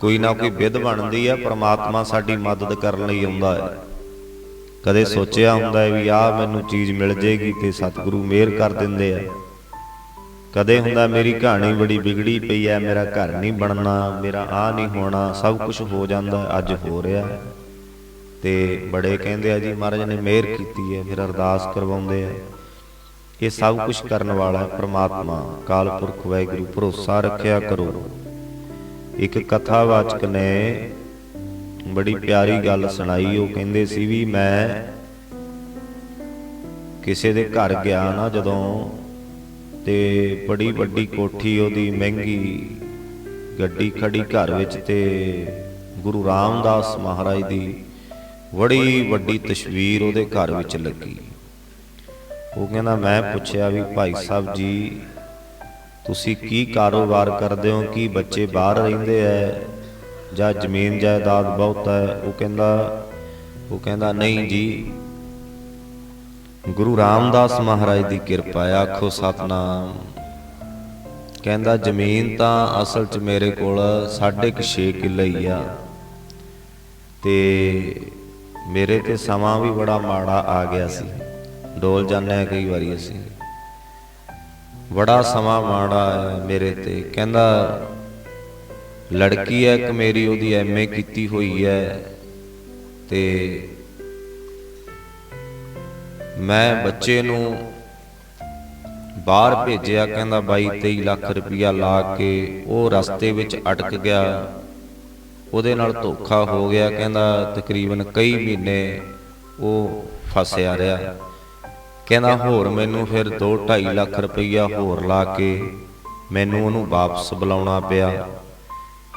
ਕੋਈ ਨਾ ਕੋਈ ਵਿਧ ਬਣਦੀ ਹੈ ਪ੍ਰਮਾਤਮਾ ਸਾਡੀ ਮਦਦ ਕਰਨ ਲਈ ਆਉਂਦਾ ਹੈ। ਕਦੇ ਸੋਚਿਆ ਹੁੰਦਾ ਹੈ ਵੀ ਆਹ ਮੈਨੂੰ ਚੀਜ਼ ਮਿਲ ਜੇਗੀ ਤੇ ਸਤਿਗੁਰੂ ਮਿਹਰ ਕਰ ਦਿੰਦੇ ਆ। ਕਦੇ ਹੁੰਦਾ ਮੇਰੀ ਕਹਾਣੀ ਬੜੀ ਵਿਗੜੀ ਪਈ ਐ ਮੇਰਾ ਘਰ ਨਹੀਂ ਬਣਨਾ, ਮੇਰਾ ਆ ਨਹੀਂ ਹੋਣਾ, ਸਭ ਕੁਝ ਹੋ ਜਾਂਦਾ, ਅੱਜ ਹੋ ਰਿਹਾ ਹੈ। ਤੇ ਬੜੇ ਕਹਿੰਦੇ ਆ ਜੀ, ਮਹਾਰਾਜ ਨੇ ਮਿਹਰ ਕੀਤੀ ਹੈ, ਫਿਰ ਅਰਦਾਸ ਕਰਵਾਉਂਦੇ ਆ। ਇਹ ਸਭ ਕੁਝ ਕਰਨ ਵਾਲਾ ਹੈ ਪ੍ਰਮਾਤਮਾ। ਕਾਲ ਪੁਰਖ ਵਾਹਿਗੁਰੂ, ਭਰੋਸਾ ਰੱਖਿਆ ਕਰੋ। ਇੱਕ ਕਥਾਵਾਚਕ ਨੇ ਬੜੀ ਪਿਆਰੀ ਗੱਲ ਸੁਣਾਈ। ਉਹ ਕਹਿੰਦੇ ਸੀ ਵੀ ਮੈਂ ਕਿਸੇ ਦੇ ਘਰ ਗਿਆ ਨਾ ਜਦੋਂ ਤੇ ਬੜੀ ਵੱਡੀ ਕੋਠੀ ਉਹਦੀ ਮਹਿੰਗੀ ਗੱਡੀ ਖੜੀ ਘਰ ਵਿੱਚ ਤੇ ਗੁਰੂ ਰਾਮਦਾਸ ਮਹਾਰਾਜ ਦੀ ਬੜੀ ਵੱਡੀ ਤਸਵੀਰ ਉਹਦੇ ਘਰ ਵਿੱਚ ਲੱਗੀ। ਉਹ ਕਹਿੰਦਾ ਮੈਂ ਪੁੱਛਿਆ ਵੀ ਭਾਈ ਸਾਹਿਬ ਜੀ ਤੁਸੀਂ ਕੀ ਕਾਰੋਬਾਰ ਕਰਦੇ ਹੋ? ਕੀ ਬੱਚੇ ਬਾਹਰ ਰਹਿੰਦੇ ਐ? ਜਾਂ ਜ਼ਮੀਨ ਜਾਇਦਾਦ ਬਹੁਤ ਹੈ ਉਹ ਕਹਿੰਦਾ ਉਹ ਕਹਿੰਦਾ, ਨਹੀਂ ਜੀ। ਗੁਰੂ ਰਾਮਦਾਸ ਮਹਾਰਾਜ ਦੀ ਕਿਰਪਾ ਹੈ ਆਖੋ ਸਤਨਾਮ। ਕਹਿੰਦਾ, ਜ਼ਮੀਨ ਤਾਂ ਅਸਲ 'ਚ ਮੇਰੇ ਕੋਲ 6.5 ਕਿੱਲੇ ਹੀ ਆ। ਤੇ ਮੇਰੇ ਤੇ ਸਮਾਂ ਵੀ ਬੜਾ ਮਾੜਾ ਆ ਗਿਆ ਸੀ। ਡੋਲ ਜਾਂਦੇ ਆ ਕਈ ਵਾਰੀ ਅਸੀਂ। ਬੜਾ ਸਮਾਂ ਮਾੜਾ ਹੈ ਮੇਰੇ ਤੇ। ਕਹਿੰਦਾ, ਲੜਕੀ ਹੈ ਇੱਕ ਮੇਰੀ, ਉਹਦੀ ਐਮਏ ਕੀਤੀ ਹੋਈ ਹੈ ਤੇ ਮੈਂ ਬੱਚੇ ਨੂੰ ਬਾਹਰ ਭੇਜਿਆ। ਕਹਿੰਦਾ, ਬਾਈ 23 ਲੱਖ ਰੁਪਇਆ ਲਾ ਕੇ ਉਹ ਰਸਤੇ ਵਿੱਚ ਅਟਕ ਗਿਆ। ਉਹਦੇ ਨਾਲ ਧੋਖਾ ਹੋ ਗਿਆ। ਕਹਿੰਦਾ, ਤਕਰੀਬਨ ਕਈ ਮਹੀਨੇ ਉਹ ਫਸਿਆ ਰਿਹਾ। ਕਹਿੰਦਾ, ਹੋਰ ਮੈਨੂੰ ਫਿਰ 2 2.5 ਲੱਖ ਰੁਪਈਆ ਹੋਰ ਲਾ ਕੇ ਮੈਨੂੰ ਉਹਨੂੰ ਵਾਪਸ ਬੁਲਾਉਣਾ ਪਿਆ।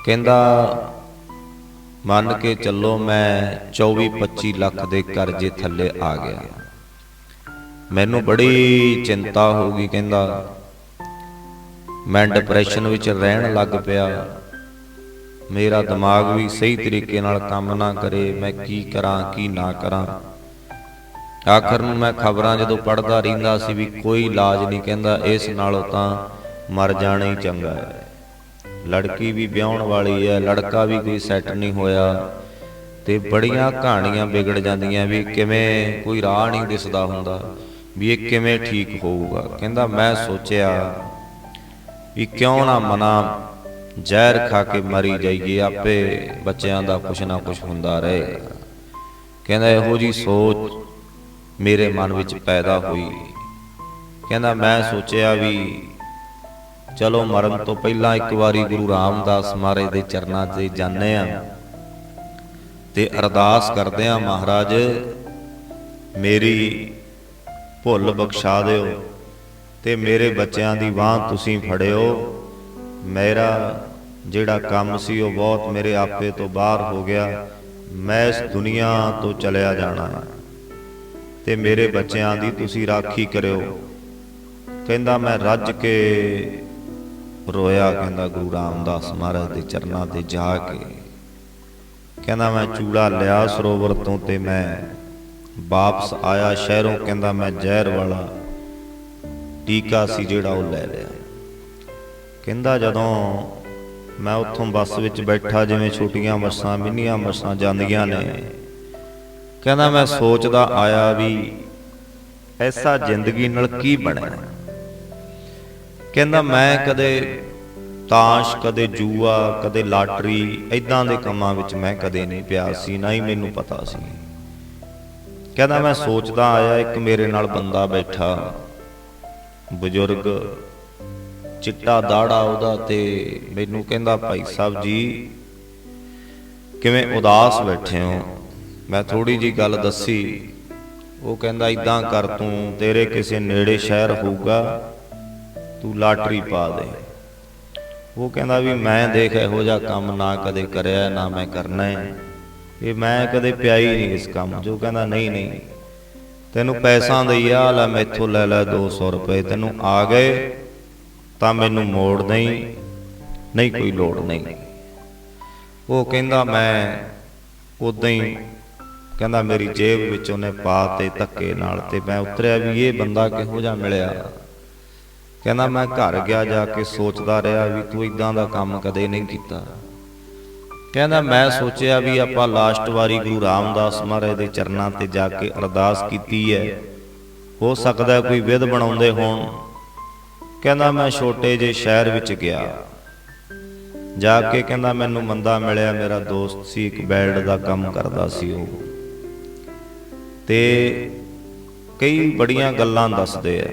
ਕਹਿੰਦਾ, ਮੰਨ ਕੇ ਚੱਲੋ ਮੈਂ 24 25 ਲੱਖ ਦੇ ਕਰਜ਼ੇ ਥੱਲੇ ਆ ਗਿਆ। ਮੈਨੂੰ ਬੜੀ ਚਿੰਤਾ ਹੋ ਗਈ, ਕਹਿੰਦਾ। ਮੈਂ ਡਿਪਰੈਸ਼ਨ ਵਿੱਚ ਰਹਿਣ ਲੱਗ ਪਿਆ। ਮੇਰਾ ਦਿਮਾਗ ਵੀ ਸਹੀ ਤਰੀਕੇ ਨਾਲ ਕੰਮ ਨਾ ਕਰੇ। ਮੈਂ ਕੀ ਕਰਾਂ, ਕੀ ਨਾ ਕਰਾਂ? ਆਖਰ ਨੂੰ ਮੈਂ ਖਬਰਾਂ ਜਦੋਂ ਪੜ੍ਹਦਾ ਰਹਿੰਦਾ ਸੀ ਵੀ ਕੋਈ ਇਲਾਜ ਨਹੀਂ ਕਹਿੰਦਾ, ਇਸ ਨਾਲੋਂ ਤਾਂ ਮਰ ਜਾਣਾ ਹੀ ਚੰਗਾ ਹੈ। ਲੜਕੀ ਵੀ ਵਿਆਹਣ ਵਾਲੀ ਹੈ, ਲੜਕਾ ਵੀ ਕੋਈ ਸੈੱਟ ਨਹੀਂ ਹੋਇਆ ਤੇ ਬੜੀਆਂ ਕਹਾਣੀਆਂ ਵਿਗੜ ਜਾਂਦੀਆਂ ਵੀ ਕਿਵੇਂ ਕੋਈ ਰਾਹ ਨਹੀਂ ਦਿਸਦਾ ਹੁੰਦਾ, ਵੀ ਇਹ ਕਿਵੇਂ ਠੀਕ ਹੋਊਗਾ। ਕਹਿੰਦਾ, ਮੈਂ ਸੋਚਿਆ ਵੀ ਕਿਉਂ ਨਾ ਮਨਾ, ਜ਼ਹਿਰ ਖਾ ਕੇ ਮਰੀ ਜਾਈਏ, ਆਪੇ ਬੱਚਿਆਂ ਦਾ ਕੁਛ ਨਾ ਕੁਛ ਹੁੰਦਾ ਰਹੇ। ਕਹਿੰਦਾ, ਇਹੋ ਜੀ ਸੋਚ ਮੇਰੇ ਮਨ ਵਿੱਚ ਪੈਦਾ ਹੋਈ। ਕਹਿੰਦਾ, ਮੈਂ ਸੋਚਿਆ ਵੀ ਚਲੋ ਮਰਨ ਤੋਂ ਪਹਿਲਾਂ ਇੱਕ ਵਾਰੀ ਗੁਰੂ ਰਾਮਦਾਸ ਮਹਾਰਾਜ ਦੇ ਚਰਨਾਂ 'ਤੇ ਜਾਂਦੇ ਆ ਤੇ ਅਰਦਾਸ ਕਰਦੇ ਆ, ਮਹਾਰਾਜ, ਮੇਰੀ ਭੁੱਲ ਬਖਸ਼ਾ ਦਿਓ ਤੇ ਮੇਰੇ ਬੱਚਿਆਂ ਦੀ ਬਾਹ ਤੁਸੀਂ ਫੜਿਓ। ਮੇਰਾ ਜਿਹੜਾ ਕੰਮ ਸੀ ਉਹ ਬਹੁਤ ਮੇਰੇ ਆਪੇ ਤੋਂ ਬਾਹਰ ਹੋ ਗਿਆ। ਮੈਂ ਇਸ ਦੁਨੀਆ ਤੋਂ ਚਲਿਆ ਜਾਣਾ ਹੈ ਤੇ ਮੇਰੇ ਬੱਚਿਆਂ ਦੀ ਤੁਸੀਂ ਰਾਖੀ ਕਰਿਓ। ਕਹਿੰਦਾ, ਮੈਂ ਰੱਜ ਕੇ ਰੋਇਆ। ਕਹਿੰਦਾ, ਗੁਰੂ ਰਾਮਦਾਸ ਮਹਾਰਾਜ ਦੇ ਚਰਨਾਂ ਤੇ ਜਾ ਕੇ। ਕਹਿੰਦਾ, ਮੈਂ ਚੂੜਾ ਲਿਆ ਸਰੋਵਰ ਤੋਂ ਤੇ ਮੈਂ ਵਾਪਸ ਆਇਆ ਸ਼ਹਿਰੋਂ। ਕਹਿੰਦਾ, ਮੈਂ ਜ਼ਹਿਰ ਵਾਲਾ ਟੀਕਾ ਸੀ ਜਿਹੜਾ ਉਹ ਲੈ ਲਿਆ। ਕਹਿੰਦਾ, ਜਦੋਂ ਮੈਂ ਉੱਥੋਂ ਬੱਸ ਵਿੱਚ ਬੈਠਾ, ਜਿਵੇਂ ਛੋਟੀਆਂ ਬੱਸਾਂ, ਮਿੰਨੀਆਂ ਬੱਸਾਂ ਜਾਂਦੀਆਂ ਨੇ ਕਹਿੰਦਾ ਮੈਂ ਸੋਚਦਾ ਆਇਆ ਵੀ ਐਸਾ ਜ਼ਿੰਦਗੀ ਨਾਲ ਕੀ ਬਣਿਆ? ਕਹਿੰਦਾ ਮੈਂ ਕਦੇ ਤਾਸ਼, ਕਦੇ ਜੂਆ, ਕਦੇ ਲਾਟਰੀ ਐਦਾਂ ਦੇ ਕੰਮਾਂ ਵਿੱਚ ਮੈਂ ਕਦੇ ਨਹੀਂ ਪਿਆ ਸੀ, ਨਾ ਹੀ ਮੈਨੂੰ ਪਤਾ ਸੀ। ਕਹਿੰਦਾ ਮੈਂ ਸੋਚਦਾ ਆਇਆ ਇੱਕ ਮੇਰੇ ਨਾਲ ਬੰਦਾ ਬੈਠਾ, ਬਜ਼ੁਰਗ, ਚਿੱਟਾ ਦਾੜਾ ਉਹਦਾ ਤੇ ਮੈਨੂੰ ਕਹਿੰਦਾ, ਭਾਈ ਸਾਹਿਬ ਜੀ, ਕਿਵੇਂ ਉਦਾਸ ਬੈਠੇ ਹੋ? ਮੈਂ ਥੋੜੀ ਜੀ ਗੱਲ ਦੱਸੀ। ਉਹ ਕਹਿੰਦਾ ਇਦਾਂ ਕਰ ਤੂੰ ਤੇਰੇ ਕਿਸੇ ਨੇੜੇ ਸ਼ਹਿਰ ਹੋਊਗਾ। ਤੂੰ ਲਾਟਰੀ ਪਾ ਦੇ। ਉਹ ਕਹਿੰਦਾ ਵੀ ਮੈਂ ਦੇਖ ਇਹੋ ਜਿਹਾ ਕੰਮ ਨਾ ਕਦੇ ਕਰਿਆ ਨਾ ਮੈਂ ਕਰਨਾ ਹੈ। ਇਹ ਮੈਂ ਕਦੇ ਪਿਆ ਹੀ ਨਹੀਂ ਇਸ ਕੰਮ ਜੋ ਕਹਿੰਦਾ ਨਹੀਂ ਨਹੀਂ। ਤੈਨੂੰ ਪੈਸਾ ਦਈਆ ਲੈ ਮੈਥੋਂ ਲੈ ਲੈ 200 ਰੁਪਏ। ਤੈਨੂੰ ਆ ਗਏ ਤਾਂ ਮੈਨੂੰ ਮੋੜ ਨਹੀਂ ਨਹੀਂ ਕੋਈ ਲੋੜ ਨਹੀਂ। ਉਹ ਕਹਿੰਦਾ ਮੈਂ ਉਦਾਂ ਹੀ ਕਹਿੰਦਾ, ਮੇਰੀ ਜੇਬ ਵਿੱਚ ਉਹਨੇ ਪਾ ਤੇ ਧੱਕੇ ਨਾਲ ਤੇ ਮੈਂ ਉਤਰਿਆ ਵੀ ਇਹ ਬੰਦਾ ਕਿਹੋ ਜਿਹਾ ਮਿਲਿਆ? ਕਹਿੰਦਾ, ਮੈਂ ਘਰ ਗਿਆ ਜਾ ਕੇ ਸੋਚਦਾ ਰਿਹਾ ਵੀ ਤੂੰ ਇਦਾਂ ਦਾ ਕੰਮ ਕਦੇ ਨਹੀਂ ਕੀਤਾ। ਕਹਿੰਦਾ, ਮੈਂ ਸੋਚਿਆ ਵੀ ਆਪਾਂ ਲਾਸਟ ਵਾਰੀ ਗੁਰੂ ਰਾਮਦਾਸ ਮਹਾਰਾਜ ਦੇ ਚਰਨਾਂ ਤੇ ਜਾ ਕੇ ਅਰਦਾਸ ਕੀਤੀ ਹੈ। ਹੋ ਸਕਦਾ ਕੋਈ ਵਿਧ ਬਣਾਉਂਦੇ ਹੋਣ। ਕਹਿੰਦਾ, ਮੈਂ ਛੋਟੇ ਜਿਹੇ ਸ਼ਹਿਰ ਵਿੱਚ ਗਿਆ। ਜਾ ਕੇ ਕਹਿੰਦਾ, ਮੈਨੂੰ ਮੰਦਾ ਮਿਲਿਆ, ਮੇਰਾ ਦੋਸਤ ਸੀ, ਇੱਕ ਬੈਲਡ ਦਾ ਕੰਮ ਕਰਦਾ ਸੀ ਉਹ। ਤੇ ਕਈ ਬੜੀਆਂ ਗੱਲਾਂ ਦੱਸਦੇ ਆ।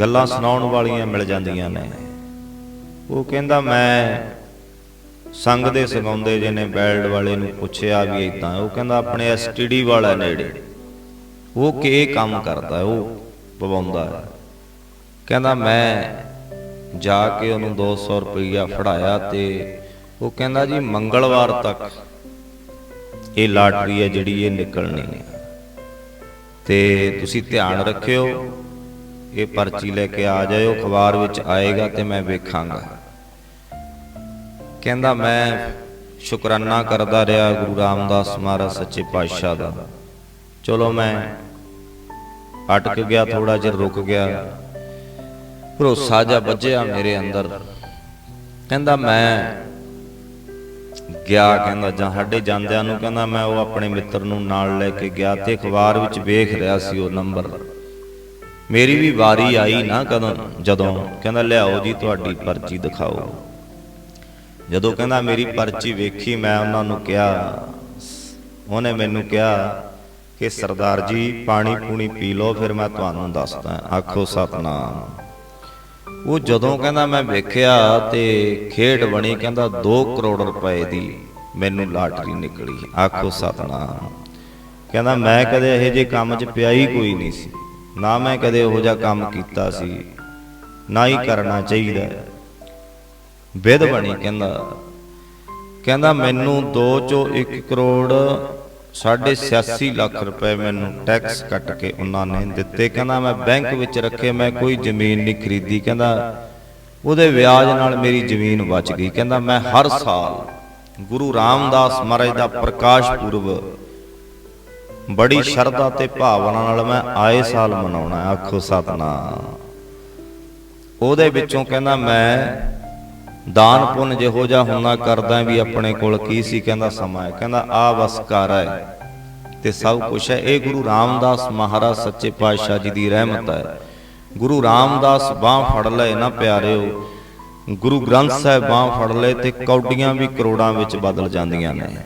ਗੱਲਾਂ ਸੁਣਾਉਣ ਵਾਲੀਆਂ ਮਿਲ ਜਾਂਦੀਆਂ ਨੇ। ਉਹ ਕਹਿੰਦਾ ਮੈਂ ਸੰਗ ਦੇ ਸਗਾਉਂਦੇ ਜਿਹਨੇ ਬੈਲਡ ਵਾਲੇ ਨੂੰ ਪੁੱਛਿਆ ਵੀ ਇਦਾਂ ਉਹ ਕਹਿੰਦਾ ਆਪਣੇ ਐਸਟੀਡੀ ਵਾਲਾ ਨੇੜੇ। ਉਹ ਕੀ ਕੰਮ ਕਰਦਾ ਉਹ ਪਵਾਉਂਦਾ ਹੈ। ਕਹਿੰਦਾ ਮੈਂ ਜਾ ਕੇ ਉਹਨੂੰ 200 ਰੁਪਈਆ ਫੜਾਇਆ ਤੇ ਉਹ ਕਹਿੰਦਾ ਜੀ ਮੰਗਲਵਾਰ ਤੱਕ ਇਹ ਲਾਟਰੀ ਹੈ ਜਿਹੜੀ ਇਹ ਨਿਕਲਣੀ ਹੈ ਤੇ ਤੁਸੀਂ ਧਿਆਨ ਰੱਖਿਓ, ਇਹ ਪਰਚੀ ਲੈ ਕੇ ਆ ਜਾਇਓ, ਅਖਬਾਰ ਵਿੱਚ ਆਏਗਾ ਤੇ ਮੈਂ ਵੇਖਾਂਗਾ। ਕਹਿੰਦਾ ਮੈਂ ਸ਼ੁਕਰਾਨਾ ਕਰਦਾ ਰਿਹਾ ਗੁਰੂ ਰਾਮਦਾਸ ਮਹਾਰਾਜ ਸੱਚੇ ਪਾਤਸ਼ਾਹ ਦਾ। ਚਲੋ ਮੈਂ ਅਟਕ ਗਿਆ ਥੋੜਾ ਜਿਹਾ ਰੁਕ ਗਿਆ। ਭਰੋਸਾ ਜਾ ਵੱਜਿਆ ਮੇਰੇ ਅੰਦਰ। ਕਹਿੰਦਾ ਮੈਂ ਗਿਆ ਕਹਿੰਦਾ, ਜਾਂ ਸਾਡੇ ਜਾਂਦਿਆਂ ਨੂੰ ਕਹਿੰਦਾ, ਮੈਂ ਉਹ ਆਪਣੇ ਮਿੱਤਰ ਨੂੰ ਨਾਲ ਲੈ ਕੇ ਗਿਆ ਤੇ ਅਖਬਾਰ ਵਿੱਚ ਵੇਖ ਰਿਹਾ ਸੀ ਉਹ ਨੰਬਰ। ਮੇਰੀ ਵੀ ਵਾਰੀ ਆਈ ਨਾ ਕਦੋਂ? ਜਦੋਂ? ਕਹਿੰਦਾ, ਲਿਆਓ ਜੀ, ਤੁਹਾਡੀ ਪਰਚੀ ਦਿਖਾਓ। ਜਦੋਂ ਕਹਿੰਦਾ, ਮੇਰੀ ਪਰਚੀ ਵੇਖੀ, ਮੈਂ ਉਹਨਾਂ ਨੂੰ ਕਿਹਾ, ਉਹਨੇ ਮੈਨੂੰ ਕਿਹਾ ਕਿ ਸਰਦਾਰ ਜੀ, ਪਾਣੀ ਪੂਣੀ ਪੀ ਲਓ, ਫਿਰ ਮੈਂ ਤੁਹਾਨੂੰ ਦੱਸਦਾ, ਆਖੋ ਸਤਨਾਮ। ਉਹ ਜਦੋਂ ਕਹਿੰਦਾ ਮੈਂ ਵੇਖਿਆ ਤੇ ਖੇਡ ਬਣੀ ਕਹਿੰਦਾ 2 ਕਰੋੜ ਰੁਪਏ ਦੀ ਮੈਨੂੰ ਲਾਟਰੀ ਨਿਕਲੀ। ਆਖੋ ਸਤਨਾਮ। ਕਹਿੰਦਾ ਮੈਂ ਕਦੇ ਇਹੋ ਜਿਹੇ ਕੰਮ 'ਚ ਪਿਆ ਹੀ ਕੋਈ ਨਹੀਂ ਸੀ। ਨਾ ਮੈਂ ਕਦੇ ਉਹੋ ਜਿਹਾ ਕੰਮ ਕੀਤਾ ਸੀ। ਨਾ ਹੀ ਕਰਨਾ ਚਾਹੀਦਾ। ਵਿਧ ਬਣੀ ਕਹਿੰਦਾ। ਕਹਿੰਦਾ ਮੈਨੂੰ 2 ਚੋਂ 1 ਕਰੋੜ 86 ਲੱਖ ਰੁਪਏ ਮੈਨੂੰ ਟੈਕਸ ਕੱਟ ਕੇ ਉਹਨਾਂ ਨੇ ਦਿੱਤੇ। ਕਹਿੰਦਾ, ਮੈਂ ਬੈਂਕ ਵਿੱਚ ਰੱਖੇ, ਮੈਂ ਕੋਈ ਜ਼ਮੀਨ ਨਹੀਂ ਖਰੀਦੀ। ਕਹਿੰਦਾ, ਉਹਦੇ ਵਿਆਜ ਨਾਲ ਮੇਰੀ ਜ਼ਮੀਨ ਬਚ ਗਈ। ਕਹਿੰਦਾ, ਮੈਂ ਹਰ ਸਾਲ ਗੁਰੂ ਰਾਮਦਾਸ ਮਹਾਰਾਜ ਦਾ ਪ੍ਰਕਾਸ਼ ਪੁਰਬ ਬੜੀ ਸ਼ਰਧਾ ਤੇ ਭਾਵਨਾ ਨਾਲ ਮੈਂ ਆਏ ਸਾਲ ਮਨਾਉਣਾ ਹੈ। ਆਖੋ, ਸਤਨਾਮ। ਉਹਦੇ ਵਿੱਚੋਂ ਕਹਿੰਦਾ, ਮੈਂ ਦਾਨ ਪੁੰਨ ਜਿਹੋ ਜਿਹਾ ਹੁਣਾ ਕਰਦਾ ਵੀ ਆਪਣੇ ਕੋਲ ਕੀ ਸੀ, ਕਹਿੰਦਾ ਸਮਾਂ ਹੈ। ਕਹਿੰਦਾ, ਆ ਵਸ ਘਰ ਹੈ ਤੇ ਸਭ ਕੁਝ ਹੈ। ਇਹ ਗੁਰੂ ਰਾਮਦਾਸ ਮਹਾਰਾਜ ਸੱਚੇ ਪਾਤਸ਼ਾਹ ਜੀ ਦੀ ਰਹਿਮਤ ਹੈ। ਗੁਰੂ ਰਾਮਦਾਸ ਬਾਹ ਫੜ ਲਏ ਨਾ ਪਿਆਰਿਓ। ਗੁਰੂ ਗ੍ਰੰਥ ਸਾਹਿਬ ਬਾਹ ਫੜ ਲਏ ਤੇ ਕੌਡੀਆਂ ਵੀ ਕਰੋੜਾਂ ਵਿੱਚ ਬਦਲ ਜਾਂਦੀਆਂ ਨੇ।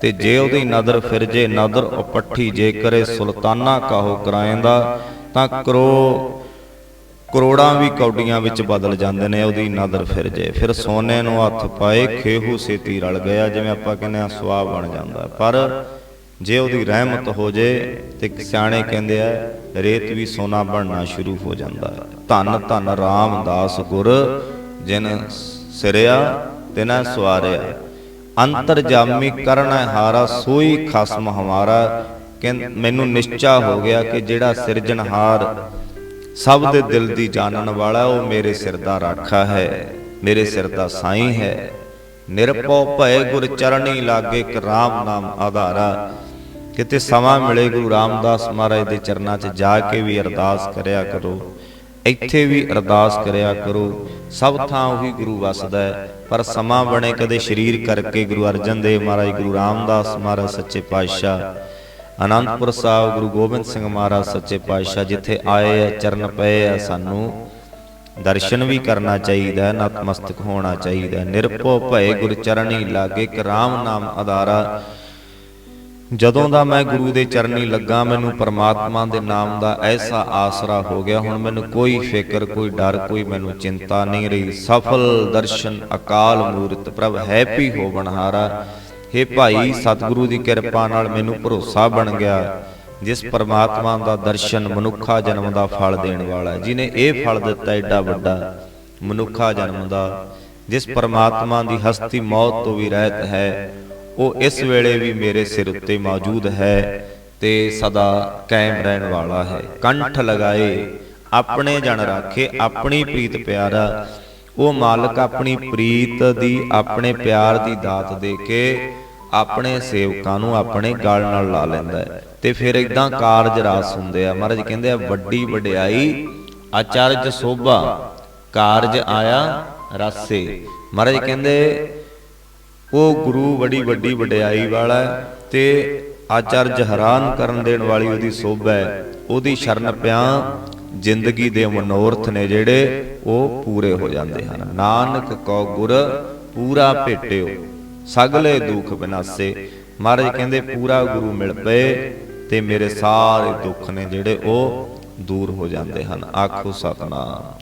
ਤੇ ਜੇ ਉਹਦੀ ਨਦਰ ਫਿਰ ਜੇ ਨਦਰ ਉਪੱਠੀ ਜੇ ਕਰੇ ਸੁਲਤਾਨਾ ਕਾਹੋ ਕਰਾਇੰਦਾ ਤਾਂ ਕਰੋ ਕਰੋੜਾਂ ਵੀ ਕੌਡੀਆਂ ਵਿੱਚ ਬਦਲ ਜਾਂਦੇ ਨੇ, ਉਹਦੀ ਨਦਰ ਫਿਰ ਜੇ। ਫਿਰ ਸੋਨੇ ਨੂੰ ਹੱਥ ਪਾਏ, ਖੇਹੂ ਸੇਤੀ ਰਲ ਗਿਆ, ਜਿਵੇਂ ਆਪਾਂ ਕਹਿੰਦੇ ਆ ਸੁਆਹ ਬਣ ਜਾਂਦਾ। ਪਰ ਜੇ ਉਹਦੀ ਰਹਿਮਤ ਹੋ ਜੇ, ਤੇ ਸਿਆਣੇ ਕਹਿੰਦੇ ਆ, ਰੇਤ ਵੀ ਸੋਨਾ ਬਣਨਾ ਸ਼ੁਰੂ ਹੋ ਜਾਂਦਾ। ਹੈ ਧੰਨ ਧੰਨ ਰਾਮਦਾਸ ਗੁਰ, ਜਿਨ ਸਿਰਿਆ ਤਿਨਾ ਸਵਾਰਿਆ। ਅੰਤਰ ਜਾਮੀ ਕਰਨਾ ਹਾਰਾ, ਸੋਈ ਖਸਮ ਹਮਾਰਾ। ਮੈਨੂੰ ਨਿਸ਼ਚਾ ਹੋ ਗਿਆ ਕਿ ਜਿਹੜਾ ਸਿਰਜਣਹਾਰ ਸਭ ਦੇ ਦਿਲ ਦੀ ਜਾਣਨ ਵਾਲਾ ਉਹ ਮੇਰੇ ਸਿਰ ਦਾ ਰਾਖਾ ਹੈ, ਮੇਰੇ ਸਿਰ ਦਾ ਸਾਈਂ ਹੈ। ਨਿਰਭਉ ਭੈ ਗੁਰ ਚਰਣੀ ਲਾਗੇ ਕਿ ਰਾਮ ਨਾਮ ਆਧਾਰਾ। ਕਿਤੇ ਸਮਾਂ ਮਿਲੇ ਗੁਰੂ ਰਾਮਦਾਸ ਮਹਾਰਾਜ ਦੇ ਚਰਨਾਂ 'ਚ ਜਾ ਕੇ ਵੀ ਅਰਦਾਸ ਕਰਿਆ ਕਰੋ। ਇੱਥੇ ਵੀ ਅਰਦਾਸ ਕਰਿਆ ਕਰੋ। ਸਭ ਥਾਂ ਉਹੀ ਗੁਰੂ ਵਸਦਾ ਹੈ। ਪਰ ਸਮਾਂ ਬਣੇ ਕਦੇ ਸਰੀਰ ਕਰਕੇ ਗੁਰੂ ਅਰਜਨ ਦੇਵ ਮਹਾਰਾਜ, ਗੁਰੂ ਰਾਮਦਾਸ ਮਹਾਰਾਜ, ਸੱਚੇ ਪਾਤਸ਼ਾਹ। ਅਨੰਦਪੁਰ ਸਾਹਿਬ ਗੁਰੂ ਗੋਬਿੰਦ ਸਿੰਘ ਮਹਾਰਾਜ ਸੱਚੇ ਪਾਤਸ਼ਾਹ ਜਿੱਥੇ ਆਏ ਆ, ਚਰਨ ਪਏ ਆ, ਸਾਨੂੰ ਦਰਸ਼ਨ ਵੀ ਕਰਨਾ ਚਾਹੀਦਾ ਨਤਮਸਤਕ ਹੋਣਾ ਚਾਹੀਦਾ ਹੈ। ਨਿਰਭਉ ਭਏ ਗੁਰ ਚਰਣੀ ਲਾਗੇ ਕਿ ਰਾਮ ਨਾਮ ਆਧਾਰਾ। ਜਦੋਂ ਦਾ ਮੈਂ ਗੁਰੂ ਦੇ ਚਰਨੀ ਲੱਗਾ, ਮੈਨੂੰ ਪਰਮਾਤਮਾ ਦੇ ਨਾਮ ਦਾ ਐਸਾ ਆਸਰਾ ਹੋ ਗਿਆ। ਹੁਣ ਮੈਨੂੰ ਕੋਈ ਫਿਕਰ, ਕੋਈ ਡਰ, ਕੋਈ ਮੈਨੂੰ ਚਿੰਤਾ ਨਹੀਂ ਰਹੀ। ਸਫਲ ਦਰਸ਼ਨ ਅਕਾਲ ਮੂਰਤ ਪ੍ਰਭ, ਹੈਪੀ ਹੋ ਬਣਹਾਰਾ ਭਾਈ, ਸਤਿਗੁਰੂ ਦੀ ਕਿਰਪਾ ਨਾਲ ਮੈਨੂੰ ਭਰੋਸਾ ਬਣ ਗਿਆ, ਜਿਸ ਪਰਮਾਤਮਾ ਦਾ ਦਰਸ਼ਨ ਮਨੁੱਖਾ ਜਨਮ ਦਾ ਫਲ ਦੇਣ ਵਾਲਾ ਹੈ। ਜਿਨੇ ਇਹ ਫਲ ਦਿੱਤਾ, ਏਡਾ ਵੱਡਾ ਮਨੁੱਖਾ ਜਨਮ ਦਾ, ਜਿਸ ਪਰਮਾਤਮਾ ਦੀ ਹਸਤੀ ਮੌਤ ਤੋਂ ਵੀ ਰਹਿਤ ਹੈ, ਉਹ ਇਸ ਵੇਲੇ ਵੀ ਮੇਰੇ ਸਿਰ ਉੱਤੇ ਮੌਜੂਦ ਹੈ ਤੇ ਸਦਾ ਕਾਇਮ ਰਹਿਣ ਵਾਲਾ ਹੈ। ਕੰਠ ਲਗਾਏ, ਆਪਣੇ ਜਨ ਰਾਖੇ, ਆਪਣੀ ਪ੍ਰੀਤ ਪਿਆਰਾ, ਉਹ ਮਾਲਕ ਆਪਣੀ ਪ੍ਰੀਤ ਦੀ, ਆਪਣੇ ਪਿਆਰ ਦੀ ਦਾਤ ਦੇ ਕੇ ਆਪਣੇ ਸੇਵਕਾਂ ਨੂੰ ਆਪਣੇ ਗਲ ਨਾਲ ਲਾ ਲੈਂਦਾ ਹੈ। ਤੇ ਫਿਰ ਇਦਾਂ ਕਾਰਜ ਰਾਸ ਹੁੰਦੇ ਆ। ਮਹਾਰਾਜ ਕਹਿੰਦੇ ਆ, ਵੱਡੀ ਵਡਿਆਈ ਆਚਾਰਜ ਸੋਭਾ, ਕਾਰਜ ਆਇਆ ਰਸੇ। ਮਹਾਰਾਜ ਕਹਿੰਦੇ, ਉਹ ਗੁਰੂ ਬੜੀ ਵੱਡੀ ਵਡਿਆਈ ਵਾਲਾ ਤੇ ਆਚਰਜ ਹੈਰਾਨ ਕਰਨ ਦੇਣ ਵਾਲੀ ਉਹਦੀ ਸੋਭਾ ਹੈ। ਉਹਦੀ ਸ਼ਰਨ ਪਿਆ ਜ਼ਿੰਦਗੀ ਦੇ ਮਨੋਰਥ ਨੇ ਜਿਹੜੇ ਉਹ ਪੂਰੇ ਹੋ ਜਾਂਦੇ ਹਨ। ਨਾਨਕ ਕੋ ਗੁਰ ਪੂਰਾ ਭੇਟਿਓ। ਸਗਲੇ ਦੁੱਖ ਬਿਨਾਸੇ। ਮਹਾਰਾਜ ਕਹਿੰਦੇ, ਪੂਰਾ ਗੁਰੂ ਮਿਲ ਪਏ ਤੇ ਮੇਰੇ ਸਾਰੇ ਦੁੱਖ ਨੇ ਜਿਹੜੇ ਉਹ ਦੂਰ ਹੋ ਜਾਂਦੇ ਹਨ। ਆਖੋ ਸਤਨਾਮ।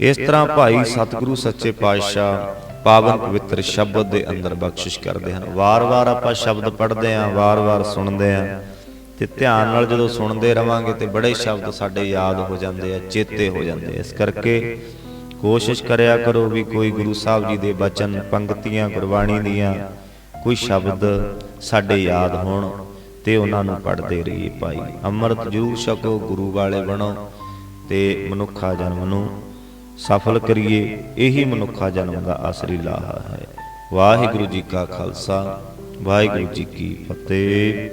ਇਸ ਤਰ੍ਹਾਂ ਭਾਈ ਸਤਿਗੁਰੂ ਸੱਚੇ ਪਾਤਸ਼ਾਹ ਪਾਵਨ ਪਵਿੱਤਰ ਸ਼ਬਦ ਦੇ ਅੰਦਰ ਬਖਸ਼ਿਸ਼ ਕਰਦੇ ਹਨ। ਵਾਰ-ਵਾਰ ਆਪਾਂ ਸ਼ਬਦ ਪੜ੍ਹਦੇ ਆਂ ਵਾਰ-ਵਾਰ ਸੁਣਦੇ ਆਂ ਤੇ ਧਿਆਨ ਨਾਲ ਜਦੋਂ ਸੁਣਦੇ ਰਵਾਂਗੇ ਤੇ ਬੜੇ ਸ਼ਬਦ ਸਾਡੇ ਯਾਦ ਹੋ ਜਾਂਦੇ ਆ, ਚੇਤੇ ਹੋ ਜਾਂਦੇ ਇਸ ਕਰਕੇ ਕੋਸ਼ਿਸ਼ ਕਰਿਆ ਕਰੋ ਵੀ ਕੋਈ ਗੁਰੂ ਸਾਹਿਬ ਜੀ ਦੇ ਬਚਨ, ਪੰਕਤੀਆਂ, ਗੁਰਬਾਣੀ ਦੀਆਂ ਕੋਈ ਸ਼ਬਦ ਸਾਡੇ ਯਾਦ ਹੋਣ ਤੇ ਉਹਨਾਂ ਨੂੰ ਪੜ੍ਹਦੇ ਰਹੀਏ ਭਾਈ। ਅੰਮ੍ਰਿਤ ਜੂ ਛਕੋ, ਗੁਰੂ ਵਾਲੇ ਬਣੋ ਤੇ ਮਨੁੱਖਾ ਜਨਮ ਨੂੰ ਸਫਲ ਕਰੀਏ। ਇਹੀ ਮਨੁੱਖਾ ਜਨਮ ਦਾ ਆਸਰੀ ਲਾਹਾ ਹੈ। ਵਾਹਿਗੁਰੂ ਜੀ ਕਾ ਖਾਲਸਾ, ਵਾਹਿਗੁਰੂ ਜੀ ਕੀ ਫਤਿਹ।